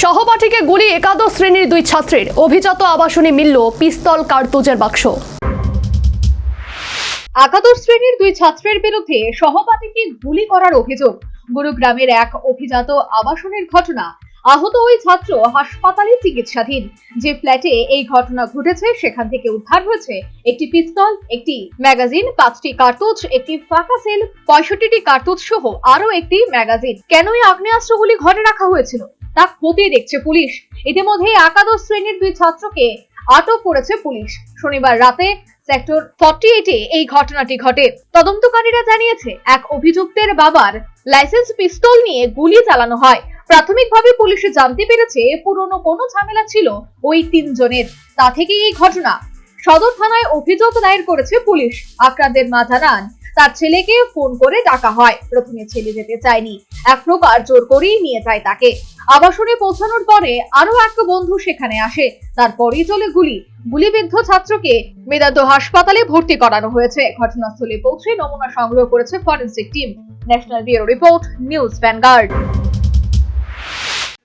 সহপাঠীকে গুলি একাদশ শ্রেণির দুই ছাত্রের। অভিজাত আবাসনে মিলল পিস্তল কার্তুজের বাক্স। একাদশ শ্রেণির দুই ছাত্রের বিরুদ্ধে সহপাঠীকে গুলি করার অভিযোগ। গুরুগ্রামের এক অভিজাত আবাসনের ঘটনা আহত ওই ছাত্র হাসপাতালে চিকিৎসাধীন। যে ফ্ল্যাটে এই ঘটনা ঘটেছে, সেখান থেকে উদ্ধার হয়েছে একটি পিস্তল, একটি ম্যাগাজিন, পাঁচটি কার্তুজ, একটি ফাঁকা সেল, পঁয়ষট্টিটি কার্তুজ সহ আরও একটি ম্যাগাজিন। কেনই আগ্নেয়াস্ত্রগুলি ঘরে রাখা হয়েছিল? তা খতিয়ে দেখছে পুলিশ। ইতিমধ্যে একাদশ শ্রেণির দুই ছাত্রকে আটক করেছে পুলিশ। শনিবার রাতে সেক্টর ফর্টি এইটে এই ঘটনাটি ঘটে। তদন্তকারীরা জানিয়েছে, এক অভিযুক্তের বাবার লাইসেন্স পিস্তল নিয়ে গুলি চালানো হয়। প্রাথমিকভাবে পুলিশে জানতে পেরেছে, পুরনো কোনো ঝামেলা ছিল ওই তিনজনের। তা থেকেই এই ঘটনা। সদর থানায় অভিযোগ দায়ের করেছে পুলিশ। আক্রান্তের মা জানান, তার ছেলেকে ফোন করে ডাকা হয়। প্রথমে ছেলে যেতে চায়নি। এক প্রকার জোর করেই নিয়ে যায় তাকে। আবাসনে পৌঁছানোর পরে আরও এক বন্ধু সেখানে আসে। তারপরেই চলে গুলি। গুলিবিদ্ধ ছাত্রকে মেদান্ত হাসপাতালে ভর্তি করানো হয়েছে। ঘটনাস্থলে পৌঁছে নমুনা সংগ্রহ করেছে forensic team. National bureau report, news Vanguard.